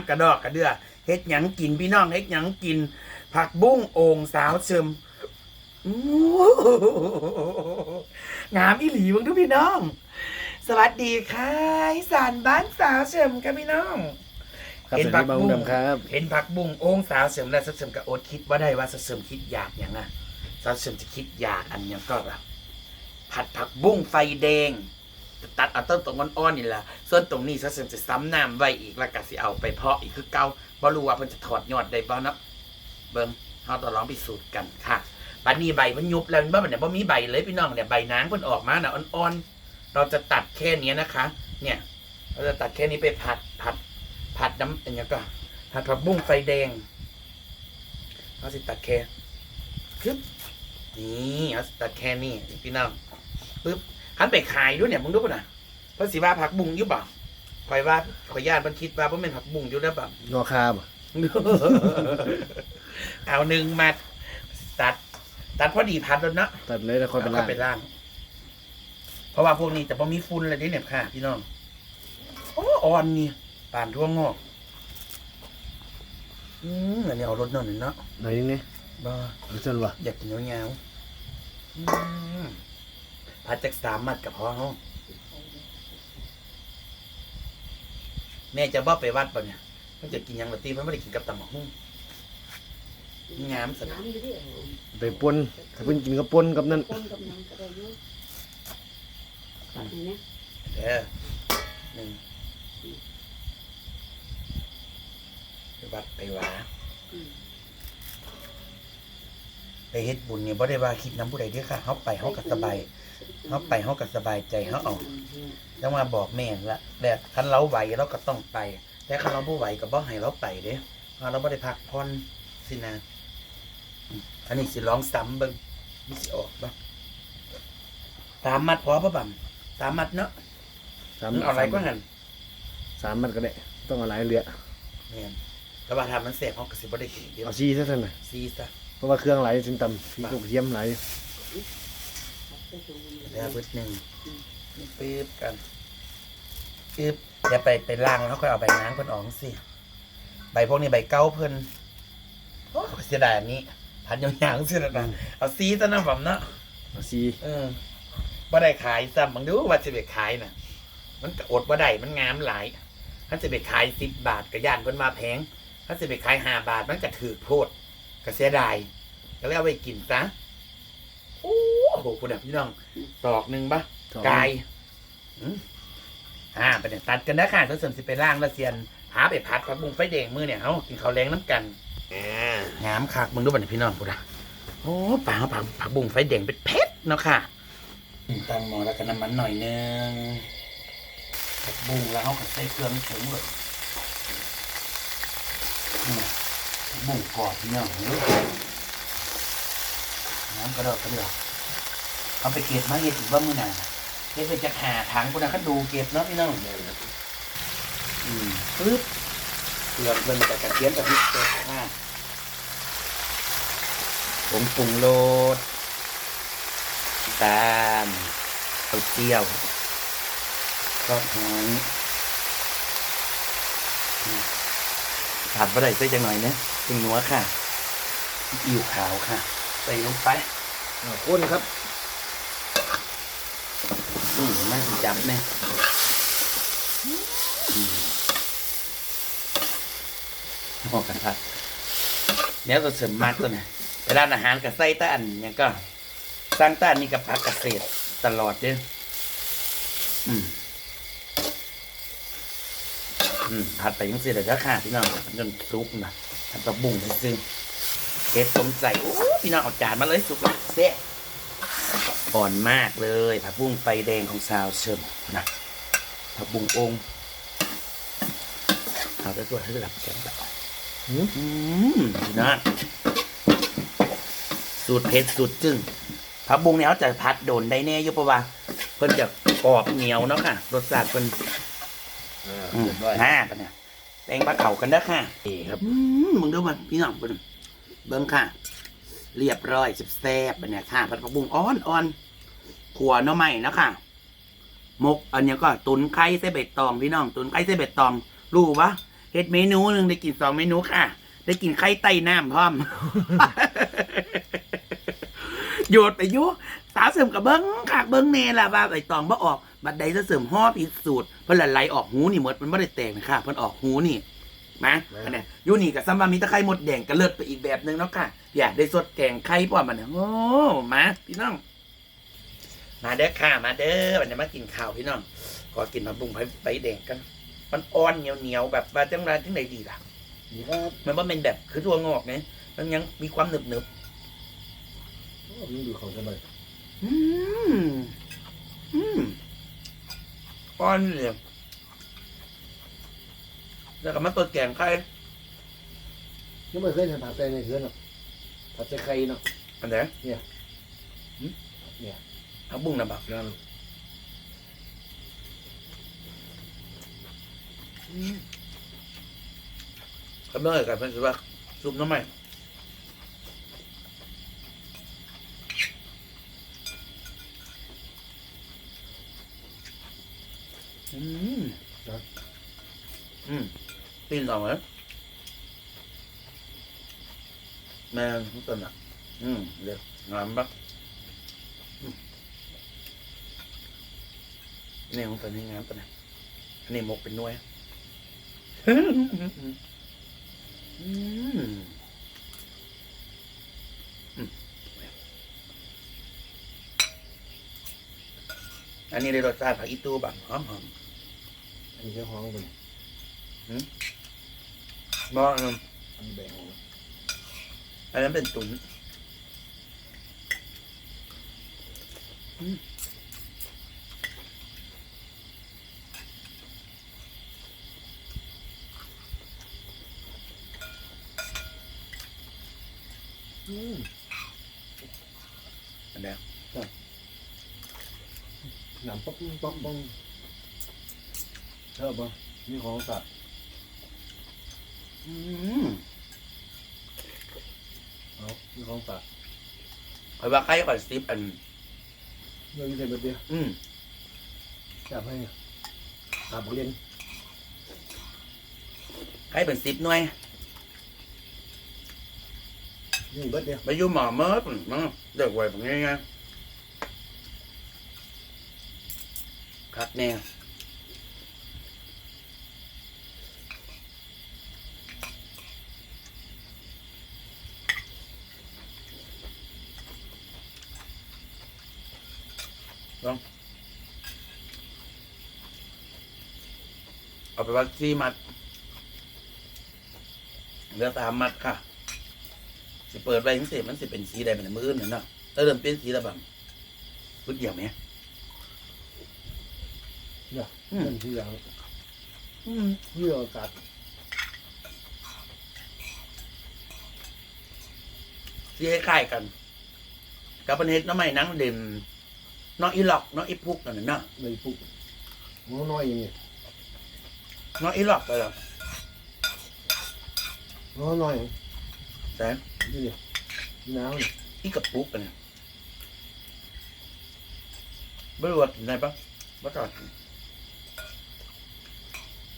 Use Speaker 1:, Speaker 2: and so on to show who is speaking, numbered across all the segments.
Speaker 1: ำกระดอกกระเดือเฮ็ดหยังกินพี่น้องเฮ็ดหยังกิน ผักบุ้งโอ่งสาวเชิมอู้งามอีหลีเบังทุกพี่น้อง สวัสดีค่ะอีสานบ้านสาวเชิมกับพี่น้อง
Speaker 2: ครับ
Speaker 1: เห็น
Speaker 2: สวัส
Speaker 1: ผั
Speaker 2: ดี
Speaker 1: ก
Speaker 2: บาง
Speaker 1: บุ้ง
Speaker 2: ดำครับ
Speaker 1: เห็นผักบุ้งโอ่งสาวเชิมแล้วสาวเชิมก็อดคิดว่าได้ว่าสาวเชิมคิดอยากอย่างอะสาวเชิมจะคิดอยากอันหยังก็แบบผัดผักบุ้งไฟแดง ตัดเอาต้นตรงอ่อนๆนี่แหละส่วนตรงนี้ซะเสริมจะซ้ำน้ำไว้อีกแล้วก็สิเอาไปเพาะอีกคือเก่าบ่รู้ว่าเพิ่นจะถอดยอดได้บ่เนาะเบิ่งเฮาต้องลองพิสูจน์กันค่ะบัดนี้ใบมันยุบแล้วมันบ่มันเนี่ยบ่มีใบเลยพี่น้องเนี่ยใบนางเพิ่นออกมาน่ะอ่อนๆ เราจะตัดแค่นี้นะคะ เนี่ย เราจะตัดแค่นี้ไปผัดผัด ผัดน้ำอันนี้ก็ผัดผักบุ้งไฟแดงเราสิตัดแค่ปึ๊บนี่เอาตัดแค่นี้พี่น้องปึ๊บ คันไปขายด้วยเนี่ยมึงรู้ป่ะนะเพราะสิว่าผักบุ้งอยู่เปล่าคอยว่าขอยญาติมันคิดว่าเพราะเป็นผักบุ้งอยู่แล้วเปล่า
Speaker 2: งอคาบ
Speaker 1: เอาหนึ่งมาตัด ตัดพอดีพัดแล้วเนาะ
Speaker 2: ตัดเลยแล้วค่อยไป
Speaker 1: เอา
Speaker 2: ล่าง
Speaker 1: ไปล่าง เพราะว่าพวกนี้แต่พอมีฟุ้นอะไรนี่เนี่ยค่ะ พี่น้องโอ้อ่อนนี่ปานทั่วงอก อืมอันนี้เอารสหน่อยเนาะ
Speaker 2: หน่อยนึงเนี่ย
Speaker 1: บ้า
Speaker 2: รู้จักวะ
Speaker 1: อยากกินยาวๆอืม พัดจากสามมัดกับพ่อห้องแม่จะบ่ไปวัดป่ะเนี่ย มันจะกินหยังหรือตีมันไม่ได้กินกับตำหมกหุ้งงามสัน
Speaker 3: น้ำอยู่ดิ
Speaker 2: ไปปนถ้าเพิ่นกินกับปนกับนั่น
Speaker 3: ปนกับน้ำก็ได้อยู่ตัดให้นะ
Speaker 1: เด้อหนึ่งไปวัดไปวา
Speaker 3: อืม
Speaker 1: ไปเฮ็ดบุญเนี่ยบ่ได้ว่าคิดน้ำผู้ใดเด้อค่ะเฮาไปเฮาก็สบาย เฮาไปเฮาก็สบายใจเฮาเอาต้องมาบอกแม่ละแต่คันเราไหวเราก็ต้องไป แต่คันเราผู้ไหวก็บ่ให้เราไปเด้เพราะเราบ่ได้พักผ่อนสินะอืมอันนี้สิลองซ้ำเบิ่งมันสิออกบ่ตามมัดพอป่ะบั่มตามมัดเนาะ
Speaker 2: สาม
Speaker 1: มันเอาอะไรก็หัน
Speaker 2: สามมันก็ได้ต้องเอาหลายเรือ
Speaker 1: แม่นแต่ว่าถ้ามันแสบเฮาก็สิบ่ได้กินเดี๋ยว
Speaker 2: เอาซีซะท่านน่ะ
Speaker 1: ซีซะ
Speaker 2: เพราะว่าเครื่องหลายถึงตำซีกุกเทียมหลาย
Speaker 1: แล้วเบิดหนึงปึ๊บกันปึ๊บเดี๋ยวไปไปล้างแล้วค่อยเอาใบน้ำเพิ่นออกสิใบพวกนี้ใบเก้าเพิ่นโอ้เสียดายอันนี้ พันยาวๆเสียดายเอาซีซะนะผมเนาะ
Speaker 2: เอาซี
Speaker 1: เออบ่ได้ขายซ้ำบังดูว่าจะไปขายน่ะ มันก็อดบ่ได้มันงามหลายถ้าจะไปขายสิบบาทก็ย่านเพิ่นมาแพงถ้าจะไปขายห้าบาทมันก็ถือโพดก็เสียดายก็เลยเอาไปกินซะโอ้ โหคุณอะพี่น้องตอกหนึ่งปะ
Speaker 2: สอง
Speaker 1: กายอืมอ่าไปเนี่ยตัดกันนะค่ะถ้าเสริมสิไปล่างแล้วเซียนหาไปพัดผักบุ้งไฟแดงมือเนี่ยเฮากินข้าวแรงน้ำกันงามคักมึงดูบัดนพี่น้องกูนะโอ้ปลาผักผักบุ้งไฟแดงเป็นเพชรเนาะค่ะตั้งหม้อแล้วก็น้ำมันหน่อยนึงผักบุ้งแล้วเขาก็ใส่เครื่องถึงเลยนี่นะผักบุ้งกรอบพี่น้องเฮ้ย น้ำกระดอกกระเดือก เอาไปเก็บมาเห็ดอีกว่ามือหนาเก็บไปจะหาถังกูนะก็ดูเก็บเนาะพี่น้องอืมปึ๊บเกลือเบิ่งแต่กระเทียมกับพริกสดค่ะผมปรุงโลดตามเอาเจียวก็หอยผัดบะได้ใส่จังหน่อยนะเป็นนัวค่ะอิ่วขาวค่ะ ใส่ลงไป
Speaker 2: เอาข้นครับ
Speaker 1: อืมน่จับเนี่ยหอกกระทะเนี้ยตัวเสริมมากตัวเนี่ยไปร้านอาหารกับไส้ต้านเนี่ยก็สร้างต้านนี่กับพักเกษตรตลอดเด้ออืมอืมผัดไปยังเสียแต่ถ้าขาดพี่น้องจนซุปนะผัดตะบุ่งซึ้งเก็บสมใจโอ้พี่น้องเอาจานมาเลยสุกเสีย อ่อนมากเลยผักบุ้งไฟแดงของสาวเชิมนะผักบุ้งองค์เอาได้ตัวให้ระดับแกงแบบ
Speaker 2: หืม
Speaker 1: อืมดีนะสูตรเผ็ดสูตรจึ้งผักบุ้งเนี่ยเขาจะผัดโดนได้แน่อยุปะวะเพิ่นจะกรอบเหนียวเนาะค่ะรสชาติเพิ่น
Speaker 2: อ่า
Speaker 1: อืม
Speaker 2: เรียบร้อย
Speaker 1: น่าปะเนี่ยแตงปลาเข่ากันเด้อค่ะนี่ครับอืมมึงดูมันพี่น้องเบิ่งเบิ่งค่ะ เรียบร้อยแซ่บๆเนี่ยค่ะผัดผักบุ้งอ่อนอ่อนๆขัวหน่อไม้เนะค่ะมกอันนี้ก็ตุนไข่ใส่ใบตองพี่น้อง ตุนไข่ใส่ใบตอง รู้ปะเฮ็ดเมนูหนึ่งได้กินสองเมนูค่ะ ได้กินไข่ไต้น้ำพร้อมโยดไปยุสาวเสริมกับเบิ้งขากเบิ้งเนล่ะว่าไอตองบ่ออก บัดใดจะเสริมห่อผิดสูตรเพิ่นละไหลออกหูนี่หมดมันไม่ได้แตกนะคะเพิ่นออกหูนี่ นะอันเนี้ยอยูนี่กับซัมบามีตะไคร้มดแดงก็เลิศไปอีกแบบหนึงเนาะค่ะ อยากได้สดแกงไข่พร้อมมันเนี่ยโอ้มาพี่น้อง มาเด้อค่ะ มาเด้อวันนี้มากินข้าวพี่น้องขอกินผักบุ้งไฟแดงกัน มันอ่อนเหนียวเหนียวๆแบบว่าจังไรจังไรดีล่ะ
Speaker 2: นี่ครับ
Speaker 1: มันว่าเป็นแบบคือตัวงอกไงมันยังมีความหนึบหนึบ
Speaker 2: โอ้นี่ดูของสบาย
Speaker 1: ๆอืมอืมอ่อนเลย แล้วก็มาตัวแกงไข่
Speaker 2: ยังไม่เคยทำผัดใส่ในเคือนหรอกผัดใส่ไข่เนาะ
Speaker 1: อันไหน
Speaker 2: เนี่ย
Speaker 1: หืม
Speaker 2: เนี่ย
Speaker 1: ผักบุ้งนะบัก
Speaker 2: นั่น
Speaker 1: ก็เมื่อกันเป็นว่าซุปน้ำใหม่อืมอืม ตีนสองเหรอแม่ทุกคนอะ อืมเดี๋ยวงามปะอืมนี่ของตัวนี้งามปะเนี่ยอันนี้หมกเป็นหน่วยอืมอืมอันนี้ได้รสชาติผักอีตูบังหอมหอม
Speaker 2: อันนี้แค่ห้องเป็น
Speaker 1: ๆ บอกเลย
Speaker 2: อันนี้แบ่งห้อง
Speaker 1: อันนั้นเป็นตุ๋น
Speaker 2: อืม
Speaker 1: อันเนี้ย
Speaker 2: หนำป๊อกป๊อกป๊อกชอบปะนี่ของสัตว์
Speaker 1: อืม
Speaker 2: เอานี่ของสัตว์
Speaker 1: คอยว่าใครก่อนซิปอัน
Speaker 2: เรื่องนี้ใส่แบบเดียว
Speaker 1: อืม
Speaker 2: จับให้หาบเรียน
Speaker 1: ใครเป็นซิปหน่วย
Speaker 2: นี่เบิดเดียว
Speaker 1: ไปอยู่หมอเมิร์ดมั้งเด็กวัยแบบนี้ไงคักแน่ ลองเอาไปวัดซี่มัดเหลือสามมัดค่ะ สิเปิดไปมันสิมันสิเป็นสีใดเป็นมือนั่นเนาะถ้าเริ่มเป็นสีระบำพุดเดียวไหม
Speaker 2: เนี่ย
Speaker 1: อืม
Speaker 2: เป็นที่อย่าง
Speaker 1: อืม
Speaker 2: เยื่ออากาศ
Speaker 1: สีคล้ายๆกัน กับประเทศน้ำใหม่นังเด่นเน้องอีหลอกเน้องอีพุกนั่นน่ะเนาะ
Speaker 2: ในปุ๊กน้องน้อยอย่างนี้
Speaker 1: เน้องอีหลอกไปแล้ว
Speaker 2: น้องน้อย
Speaker 1: แต่
Speaker 2: นี่เนี่ยนี่น้ำเนี่ย
Speaker 1: อีกับปุกกันเนี่ยไม่รู้ว่ากินได้ปะบ่จอด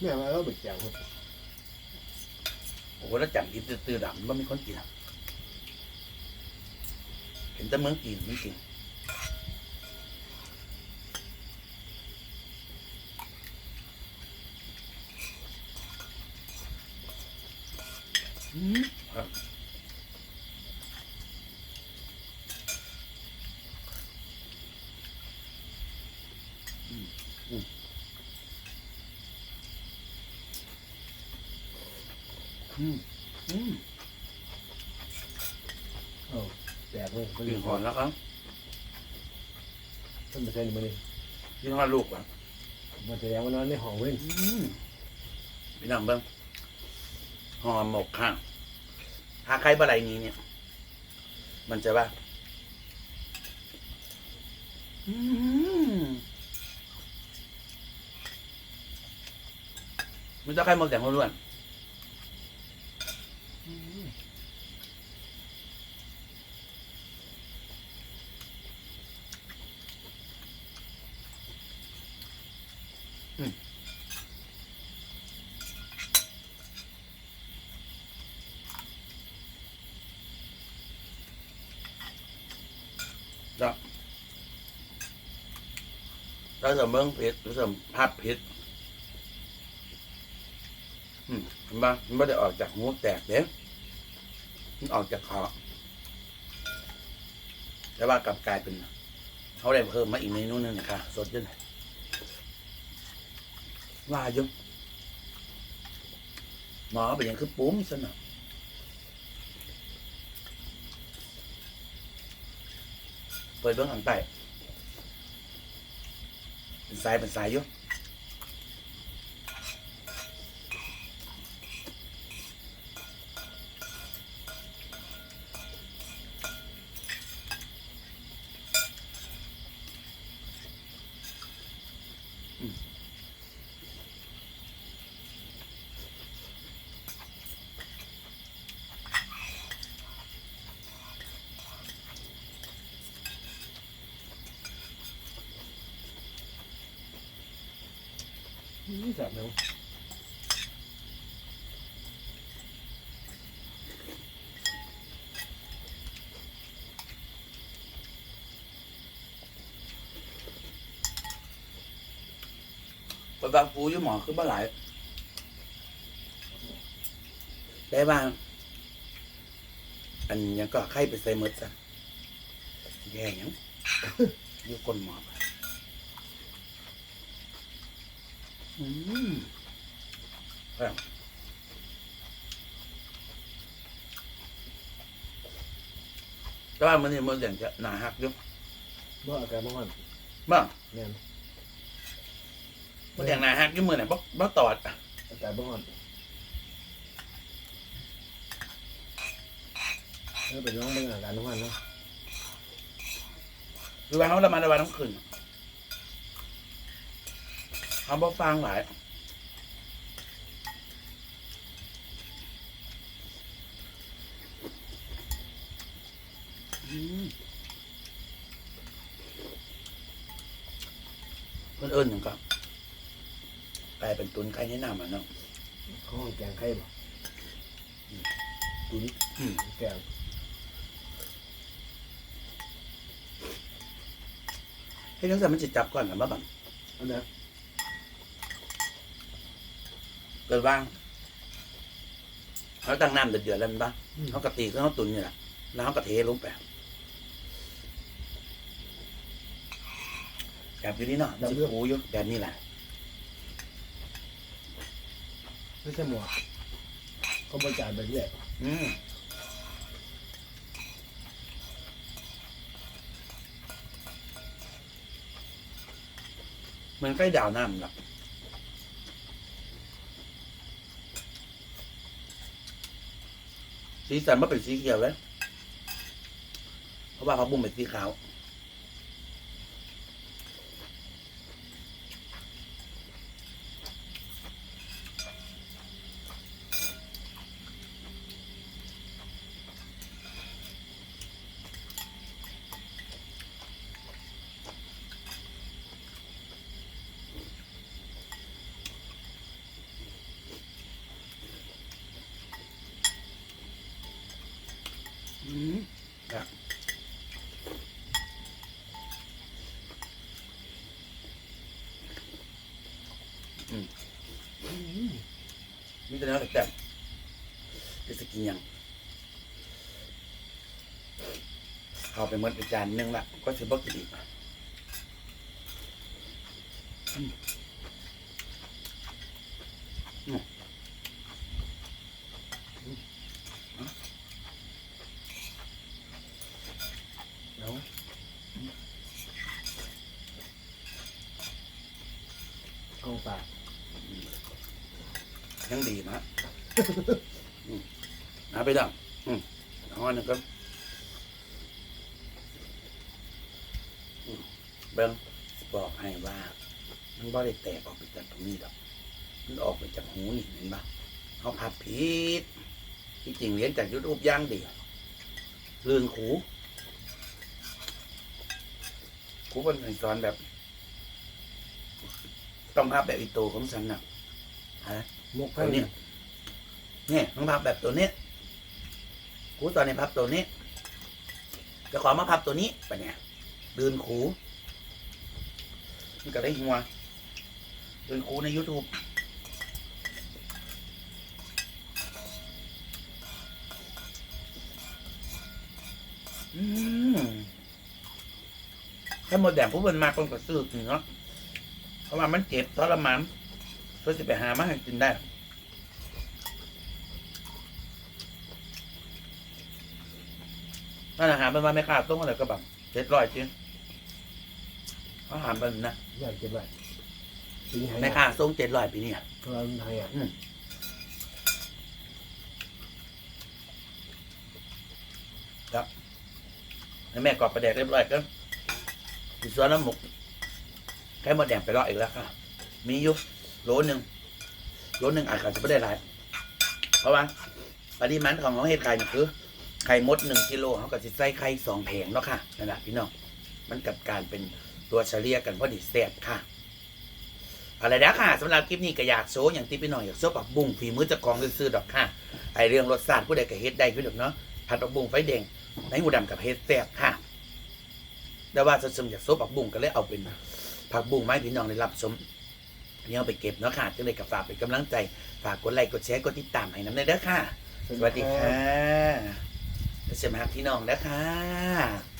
Speaker 2: แม่มาแล้วเบิดแจงครับ
Speaker 1: โอ้โหแล้วจังกินตื้อๆดำมันมีคนกินอะเห็นแต่เมืองกินไม่กิน อืมครับอืมอืม
Speaker 2: เอาแจกเลยเพิ่น
Speaker 1: กินก่อนแล้วครับ
Speaker 2: เพิ่นไปใส่นี่มาเลย
Speaker 1: กินข้าวลูกก่อน
Speaker 2: มันแสดงว่านอนในห้องเว้น
Speaker 1: อืมพี่น้องเบิ้งห่อหมกข้าง ถ้าใครบะไรนี้เนี่ย มันจะว่ามันจะใครหมดแต่งล้วน แล้วจะเบิ้งผิดแล้วจะภาพผิดอืมเห็นปะมันไม่ได้ออกจากหูแตกเด้มันออกจากคอแต่ว่ากลับกลายเป็นเขาได้เพิ่มมาอีกเมนูหนึงนะคะสดอยังว่าอยุ่หมอเป็นหยังคือปุ้มซะหน่อยเปิดเบื้องข้างใต้ เป็นสายเป็นสายอยู่อืม
Speaker 2: นี่จับเนาะ
Speaker 1: ไปบางปูอยู่หมอคือบ่หลายได้บ้าง อันยังก็ไข้ไปใส่หมดซะแย่ยังอยู่คนหมอไป อืมครับแต่ว่ามันนี่มันอย่างจะหนาหักอยู่
Speaker 2: เมื่ออาการมัน
Speaker 1: บ้าง
Speaker 2: เนี่ย
Speaker 1: มันอย่างหนาหักอยู่มือไหนบ่บ่ตอด
Speaker 2: อาการมันเออเป็นน้องเมื่ออาการมันเนาะ
Speaker 1: หรือว่าเขาละมาในวันทั้งคืน เขาบ่ฟังหลายอืมเพื่อนเอิญอย่างก็กลายเป็นตุนไก่ในน้ำอะเนาะ
Speaker 2: เขาห้องแกงไข่บ่ตุน
Speaker 1: อืม
Speaker 2: แกง
Speaker 1: ให้ทั้งสามมันจะจับก่อนกับบ้าบัง
Speaker 2: อันนี้
Speaker 1: เกิดว่างเขาตั้งน้ำเดือดๆแล้วมันบ้างเขากะตีเขาตุนนี่แหละแล้วเขากะเทลงไปแบบอยู่นี่เนาะมันจะคูอยู่แบบนี้แหละ
Speaker 2: ไม่ใช่หมวกเขาบริการไปเรื่อย
Speaker 1: อืมเหมือนใกล้ดาวน้ำหรอก สีสันมันเป็นสีเขียวเลยเพราะว่าเขาบุ้มเป็นสีขาว อืมครับอืมมี แต่เนื้วแต่จะสกินยังเอาไปหมดอีกจานหนึงละก็ถือบ่กินอีกอืมอืม
Speaker 2: เนาะห้องปาก
Speaker 1: ยังดีนะ อืมเอาไปดัง อืมเอาอันนึงก็อืมเบิ้งบอกให้ว่า มันบ่ได้แตกออกไปจากตรงนี้หรอกมันออกไปจากหูนี่เห็นปะเขาพับผิดที่จริงเรียนจากยูทูบย่างดีลื่นขูขูเป็นให้สอนแบบ ต้องพับแบบอีโตของฉันนะฮะ
Speaker 2: มกไข่
Speaker 1: ตัวเนี้ยเนี่ยต้องพับแบบตัวเนี้ย คูตอนนี้พับตัวนี้จะขอมาพับตัวนี้ปะเนี่ยดืนขูมันก็ได้หัวเป็นคูใน YouTube ถ้าหมดแดงผู้เป็นมาคนก็ซื้อกินเนาะเพราะว่ามันเจ็บทรมานเพื่อจะไปหามาให้กินได้ ร้านอาหารเป็นว่าไม่ค่าต้องอะไรก็แบบเจ็ดร้อยจริงอาหารเป็นนะ
Speaker 2: อยากเก็บไว้ปีนี้หาย
Speaker 1: ไม่ค่าส่งเจ็ดร้อยปีนี้
Speaker 2: เพราะว่ามันไทยอะ
Speaker 1: แล้วแม่กรอบประแดกเรียบร้อยก็มีส่วนน้ำหมกแค่หมดแดงไปรออีกแล้วค่ะ มีอยู่โลหนึ่งโลหนึ่งอาจจะไม่ได้หลายเพราะว่าปริมาณของเขาเห็ดไข่เนี่ยคือ ไข่มดหนึ่งกิโลเขาก็จะใส่ไข่สองแผงเนาะค่ะนั่นแหละพี่น้องมันกับการเป็นตัวเฉลี่ยกันพอดีแซ่บค่ะอะไรนะค่ะสำหรับคลิปนี้ก็อยากโชว์อย่างที่พี่น้องอยากโชว์ปักบุ้งฝีมือจะกองซื้อๆดอกค่ะไอเรื่องรสชาติผู้ใดก็เฮ็ดได้คือดอกเนาะผัดปักบุ้งไฟแดงในหูดำกับเฮ็ดแซ่บค่ะแต่ว่าสมอยากโชว์ปักบุ้งก็เลยเอาเป็นผักบุ้งไม้พี่น้องได้รับชมเนี่ยเอาไปเก็บเนาะค่ะจังเลยกับฝากเป็นกำลังใจฝากกดไลค์กดแชร์กดติดตามให้น้ำได้เด้อค่ะ สวัสดีค่ะ เสมาพี่น้องนะคะ